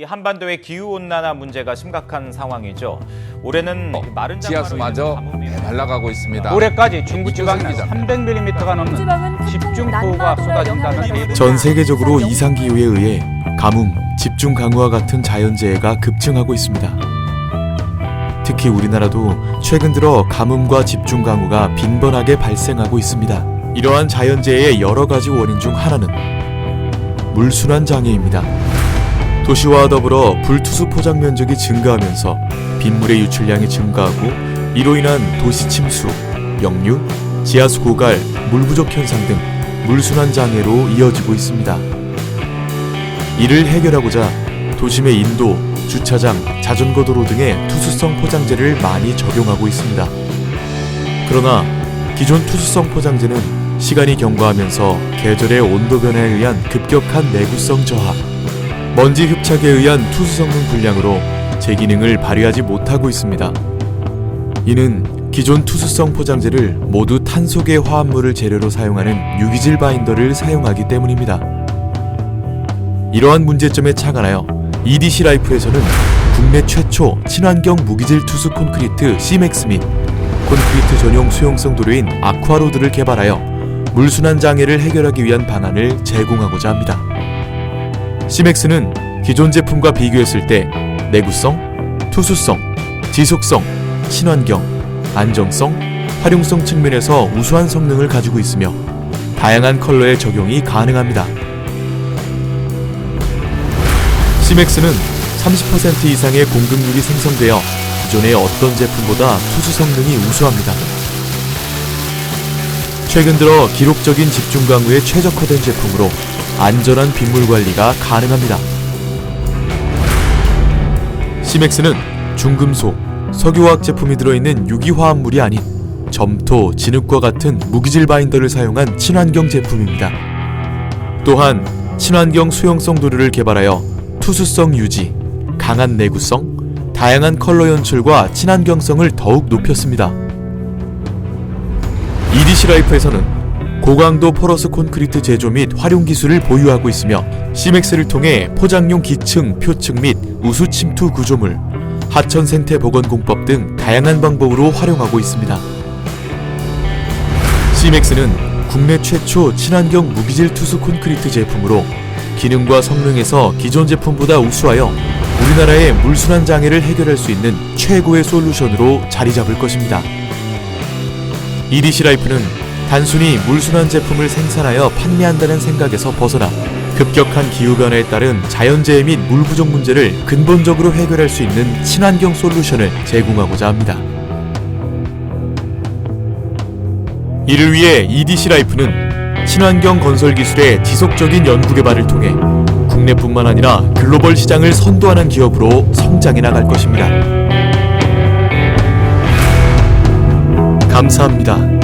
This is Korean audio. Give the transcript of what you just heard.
이 한반도의 기후 온난화 문제가 심각한 상황이죠. 올해는 이 마른 지하수마저 말라가고 있습니다. 올해까지 중부 기자. 300mm가 넘는 집중호우가 쏟아진다는 전 세계적으로 이상 기후에 의해 가뭄, 집중 강우와 같은 자연재해가 급증하고 있습니다. 특히 우리나라도 최근 들어 가뭄과 집중 강우가 빈번하게 발생하고 있습니다. 이러한 자연재해의 여러 가지 원인 중 하나는 물순환 장애입니다. 도시화와 더불어 불투수 포장 면적이 증가하면서 빗물의 유출량이 증가하고 이로 인한 도시 침수, 역류, 지하수 고갈, 물 부족 현상 등 물순환 장애로 이어지고 있습니다. 이를 해결하고자 도심의 인도, 주차장, 자전거 도로 등의 투수성 포장재를 많이 적용하고 있습니다. 그러나 기존 투수성 포장재는 시간이 경과하면서 계절의 온도 변화에 의한 급격한 내구성 저하, 먼지 흡착에 의한 투수 성능 불량으로 제 기능을 발휘하지 못하고 있습니다. 이는 기존 투수성 포장재를 모두 탄소계 화합물을 재료로 사용하는 유기질 바인더를 사용하기 때문입니다. 이러한 문제점에 착안하여 EDC 라이프에서는 국내 최초 친환경 무기질 투수 콘크리트 C맥스 및 콘크리트 전용 수용성 도료인 아쿠아로드를 개발하여 물순환 장애를 해결하기 위한 방안을 제공하고자 합니다. C맥스는 기존 제품과 비교했을 때 내구성, 투수성, 지속성, 친환경, 안정성, 활용성 측면에서 우수한 성능을 가지고 있으며 다양한 컬러의 적용이 가능합니다. 시맥스는 30% 이상의 공급률이 생성되어 기존의 어떤 제품보다 투수 성능이 우수합니다. 최근 들어 기록적인 집중 강우에 최적화된 제품으로 안전한 빗물 관리가 가능합니다. 시맥스는 중금속, 석유화학 제품이 들어있는 유기화합물이 아닌 점토, 진흙과 같은 무기질 바인더를 사용한 친환경 제품입니다. 또한 친환경 수용성 도료를 개발하여 투수성 유지, 강한 내구성, 다양한 컬러 연출과 친환경성을 더욱 높였습니다. EDC 라이프에서는 고강도 포러스 콘크리트 제조 및 활용 기술을 보유하고 있으며 시맥스를 통해 포장용 기층, 표층 및 우수 침투 구조물, 하천 생태 보건 공법 등 다양한 방법으로 활용하고 있습니다. 시맥스는 국내 최초 친환경 무기질 투수 콘크리트 제품으로 기능과 성능에서 기존 제품보다 우수하여 우리나라의 물순환 장애를 해결할 수 있는 최고의 솔루션으로 자리 잡을 것입니다. EDC 라이프는 단순히 물순환 제품을 생산하여 판매한다는 생각에서 벗어나 급격한 기후변화에 따른 자연재해 및 물 부족 문제를 근본적으로 해결할 수 있는 친환경 솔루션을 제공하고자 합니다. 이를 위해 EDC 라이프는 친환경 건설 기술의 지속적인 연구 개발을 통해 국내뿐만 아니라 글로벌 시장을 선도하는 기업으로 성장해 나갈 것입니다. 감사합니다.